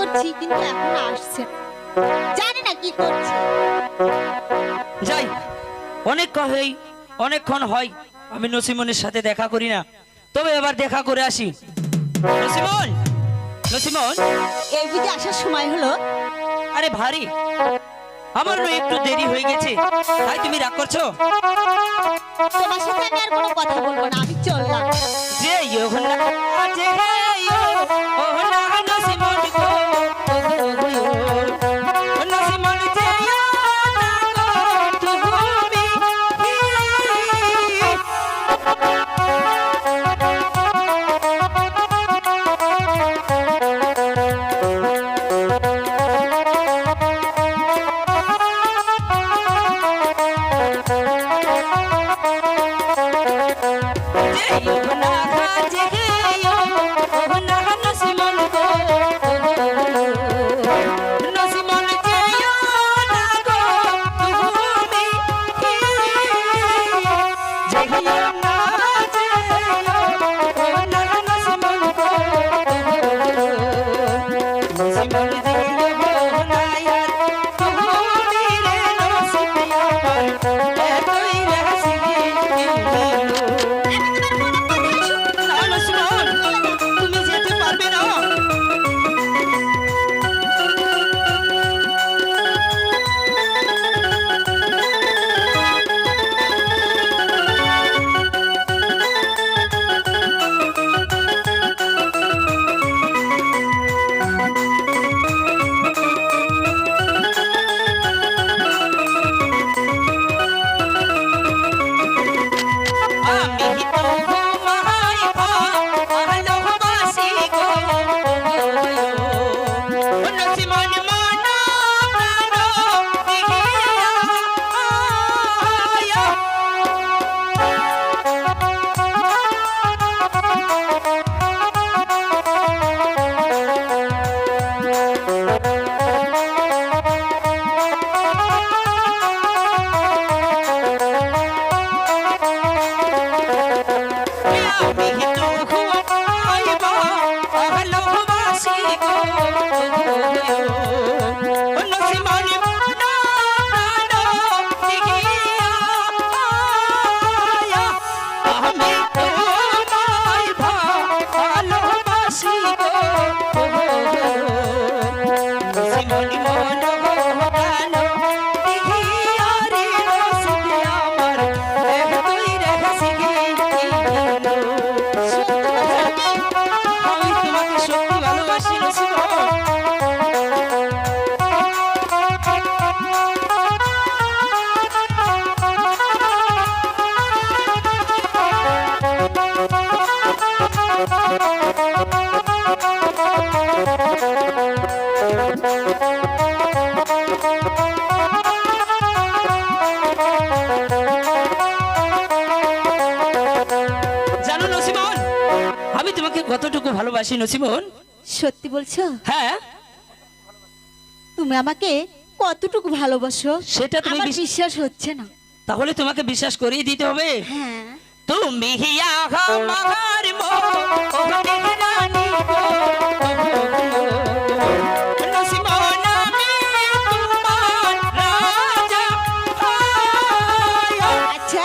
করছি কিন্তু এখন আসছে না। জানি না কি করছে। যাই অনেক হই অনেকক্ষণ হয় আমি নসিমনের সাথে দেখা করি না। তবে এবার দেখা করে আসি। নসিমন নসিমন। এই বুঝে আসার সময় হলো। আরে ভারী আমার নয় একটু দেরি হয়ে গেছে। তাই তুমি রাগ করছ? তোমার সাথে আমি আর কোনো কথা বলব না আমি চললাম। যে ইয়োহনা যে যে কতটুকু ভালোবাসি নসিমন? সত্যি বলছো? হ্যাঁ। তুমি আমাকে কতটুকু ভালোবাসো? সেটা তুমি বিশ্বাস হচ্ছে না। তাহলে তোমাকে বিশ্বাস করিয়ে দিতে হবে। হ্যাঁ। তুমি হিয়া আমার মোহনের রানী। আচ্ছা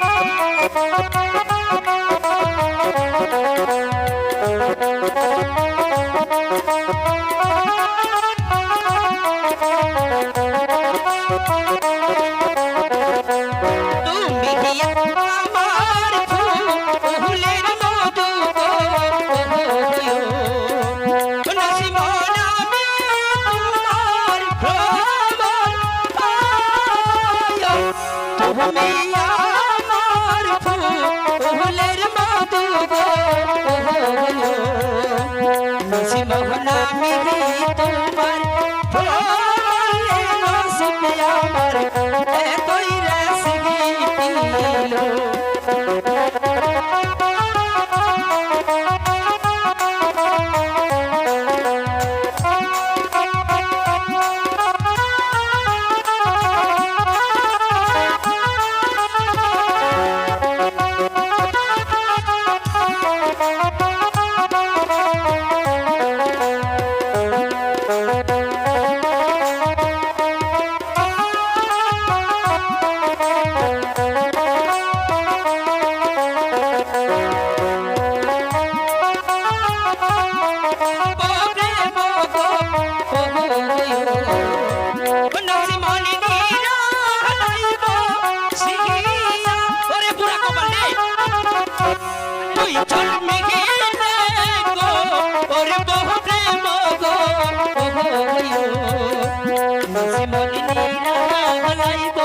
Thank you. নসিমন নীরা হালাইব